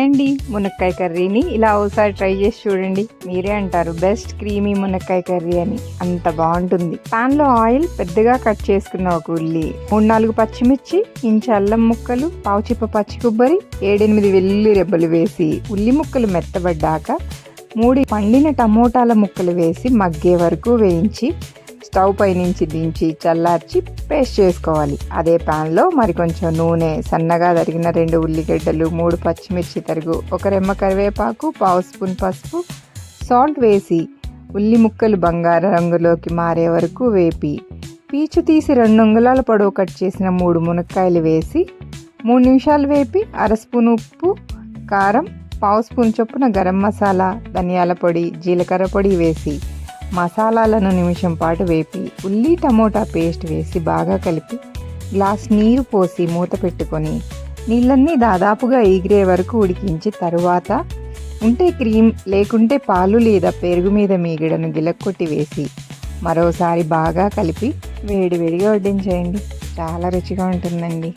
అండి మునక్కాయ కర్రీని ఇలా ఒకసారి ట్రై చేసి చూడండి. మీరే అంటారు బెస్ట్ క్రీమీ మునక్కాయ కర్రీ అని. అంత బాగుంటుంది. పాన్లో ఆయిల్ పెద్దగా కట్ చేసుకున్న ఒక ఉల్లి మూడు నాలుగు పచ్చిమిర్చి ఇంచు అల్లం ముక్కలు పావుచిప్ప పచ్చి కొబ్బరి ఏడెనిమిది వెల్లుల్లి రెబ్బలు వేసి ఉల్లి ముక్కలు మెత్తబడ్డాక మూడు పండిన టమోటాల ముక్కలు వేసి మగ్గే వరకు వేయించి స్టవ్ పై నుంచి దించి చల్లార్చి పేస్ట్ చేసుకోవాలి. అదే ప్యాన్లో మరి కొంచెం నూనె సన్నగా తరిగిన రెండు ఉల్లిగడ్డలు మూడు పచ్చిమిర్చి తరుగు ఒక రెమ్మ కరివేపాకు పావు స్పూన్ పసుపు సాల్ట్ వేసి ఉల్లి ముక్కలు బంగారు రంగులోకి మారే వరకు వేపి పీచు తీసి రెండు అంగుళాల పొడవు కట్ చేసిన మూడు మునక్కాయలు వేసి మూడు నిమిషాలు వేపి అర స్పూన్ ఉప్పు కారం పావు స్పూన్ చొప్పున గరం మసాలా ధనియాల పొడి జీలకర్ర పొడి వేసి మసాలాలను నిమిషం పాటు వేపి ఉల్లి టమోటా పేస్ట్ వేసి బాగా కలిపి గ్లాస్ నీరు పోసి మూత పెట్టుకొని నీళ్ళన్నీ దాదాపుగా ఎగిరే వరకు ఉడికించి తరువాత ఉంటే క్రీమ్ లేకుంటే పాలు లేదా పెరుగు మీద మీగడను గిలక్కొట్టి వేసి మరోసారి బాగా కలిపి వేడి వేడిగా వడ్డించేయండి. చాలా రుచిగా ఉంటుందండి.